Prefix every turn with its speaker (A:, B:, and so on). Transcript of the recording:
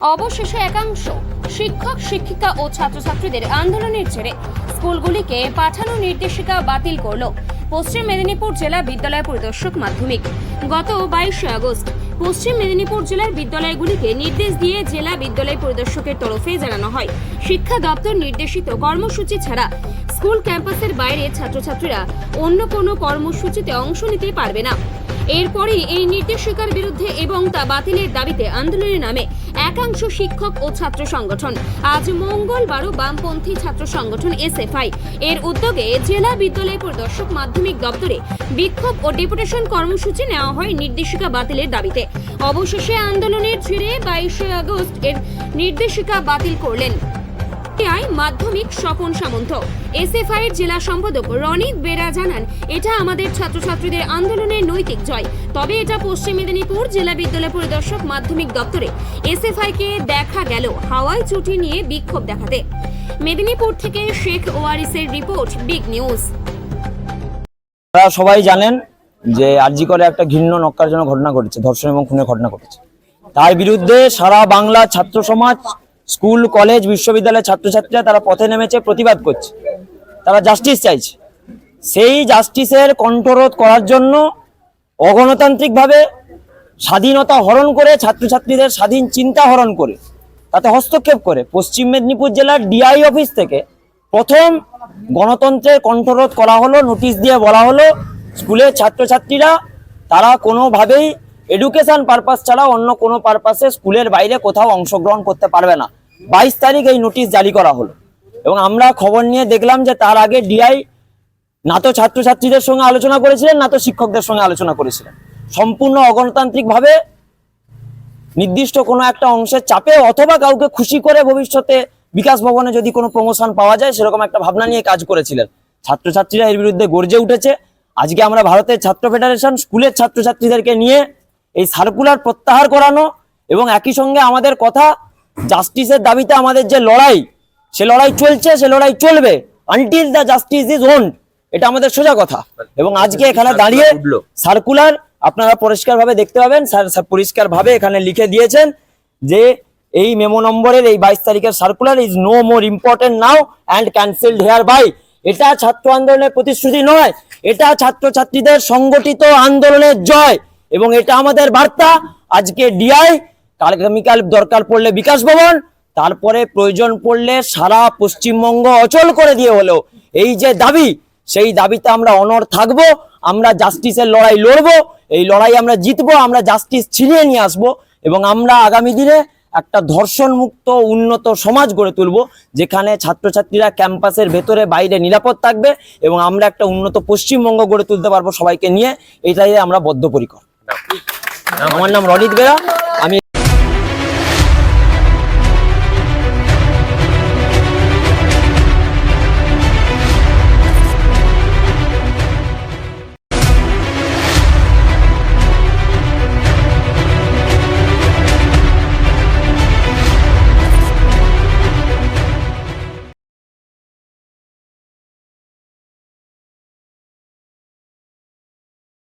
A: অবশেষে একাংশ শিক্ষক, শিক্ষিকা ও ছাত্রছাত্রীদের আন্দোলনের ছেড়ে স্কুলগুলিকে পাঠানো নির্দেশিকা বাতিল করল পশ্চিম মেদিনীপুর জেলা বিদ্যালয় পরিদর্শক মাধ্যমিক। গত বাইশে আগস্ট পশ্চিম মেদিনীপুর জেলার বিদ্যালয়গুলিকে নির্দেশ দিয়ে জেলা বিদ্যালয় পরিদর্শকের তরফে জানানো হয়। শিক্ষা দপ্তর নির্দেশিত কর্মসূচি ছাড়া স্কুল ক্যাম্পাসের বাইরে ছাত্রছাত্রীরা অন্য কোনো কর্মসূচিতে অংশ নিতে পারবে না। এরপরই এই নির্দেশিকার বিরুদ্ধে এবং তা বাতিলের দাবিতে আন্দোলনের নামে একাংশ শিক্ষক ও ছাত্র সংগঠন। আজ মঙ্গলবারও বামপন্থী ছাত্র সংগঠন এসএফআই। এর উদ্যোগে জেলা বিদ্যালয় পরিদর্শক মাধ্যমিক দপ্তরে বিক্ষোভ ও ডেপুটেশন কর্মসূচি নেওয়া হয় নির্দেশিকা বাতিলের দাবিতে। অবশেষে আন্দোলনের ছেড়ে বাইশে আগস্ট এর নির্দেশিকা বাতিল করলেন। আই মাধ্যমিক স্বপন সামন্ত। এসএফআই এর জেলা সম্পাদক রনিত বেরা জানান, এটা আমাদের ছাত্রছাত্রীদের আন্দোলনের নৈতিক জয়। তবে এটা পশ্চিম মেদিনীপুর জেলা বিদ্যালয় পরিদর্শক মাধ্যমিক দপ্তরে। এসএফআই কে দেখা গেল হাওয়াই চুটি নিয়ে বিক্ষোভ দেখাতে। মেদিনীপুর থেকে শেখ ওয়ারিসের রিপোর্ট, বিগ নিউজ।
B: আপনারা সবাই জানেন যে আরজি করে একটা ঘৃণ্য নক্কার জন্য ঘটনা ঘটেছে, ধর্ষণ এবং খুনের ঘটনা ঘটেছে। তার বিরুদ্ধে সারা বাংলা ছাত্র সমাজ স্কুল, কলেজ, বিশ্ববিদ্যালয়ের ছাত্রছাত্রীরা তারা পথে নেমেছে, প্রতিবাদ করছে। তারা জাস্টিস চাইছে। সেই জাস্টিসের কণ্ঠরোধ করার জন্য অগণতান্ত্রিকভাবে স্বাধীনতা হরণ করে, ছাত্রছাত্রীদের স্বাধীন চিন্তা হরণ করে, তাতে হস্তক্ষেপ করে পশ্চিম মেদিনীপুর জেলার ডিআই অফিস থেকে প্রথম গণতন্ত্রের কণ্ঠরোধ করা হলো নোটিশ দিয়ে বলা হলো স্কুলের ছাত্রছাত্রীরা তারা কোনোভাবেই এডুকেশন পারপাস ছাড়া অন্য কোনো পারপাসে স্কুলের বাইরে কোথাও অংশগ্রহণ করতে পারবে না। বাইশ তারিখ এই নোটিশ জারি করা হলো। এবং আমরা খবর নিয়ে দেখলাম যে তার আগে ডিআই না তো ছাত্রছাত্রীদের সঙ্গে আলোচনা করেছিলেন না তো শিক্ষকদের সঙ্গে আলোচনা করেছিলেন। সম্পূর্ণ অগণতান্ত্রিকভাবে নির্দিষ্ট কোনো একটা অংশের চাপে অথবা কাউকে খুশি করে ভবিষ্যতে বিকাশ ভবনে যদি কোনো প্রমোশন পাওয়া যায়, সেরকম একটা ভাবনা নিয়ে কাজ করেছিলেন। ছাত্রছাত্রীরা এর বিরুদ্ধে গর্জে উঠেছে। আজকে আমরা ভারতের ছাত্র ফেডারেশন, স্কুলের ছাত্রছাত্রীদেরকে নিয়ে এই সার্কুলার প্রত্যাহার করানো এবং একই সঙ্গে আমাদের কথা জাস্টিসের দাবিতে আমাদের যে লড়াই, সে লড়াই চলছে, সে লড়াই চলবে। Until the justice is won এটা আমাদের সোজা কথা। এবং আজকে এখানে দাঁড়িয়ে সার্কুলার আপনারা পরিষ্কারভাবে দেখতে পাবেন, স্যার পরিষ্কারভাবে এখানে লিখে দিয়েছেন যে এই মেমো নম্বরের এই বাইশ তারিখের circular is no more important now and cancelled hereby এটা ছাত্র আন্দোলনের প্রতিশ্রুতি নয়, এটা ছাত্রছাত্রীদের সংগঠিত আন্দোলনের জয়। এবং এটা আমাদের বার্তা, আজকে ডিআই আগামীকাল দরকার পড়লে বিকাশ ভবন তারপরে প্রয়োজন পড়লে সারা পশ্চিমবঙ্গ অচল করে দিয়ে হলেও। এই যে দাবি সেই দাবিতে আমরা অনর থাকব আমরা জাস্টিসের লড়াই লড়ব এই লড়াই আমরা জিতবো আমরা জাস্টিস ছিনিয়ে নিয়ে আসব এবং আমরা আগামী দিনে একটা ধর্ষণ মুক্ত উন্নত সমাজ গড়ে তুলব যেখানে ছাত্রছাত্রীরা ক্যাম্পাসের ভেতরে বাইরে নিরাপদ থাকবে এবং আমরা একটা উন্নত পশ্চিমবঙ্গ গড়ে তুলতে পারব সবাইকে নিয়ে। এটাই আমরা বদ্ধপরিকর। আমার নাম রনিত বেরা। আমি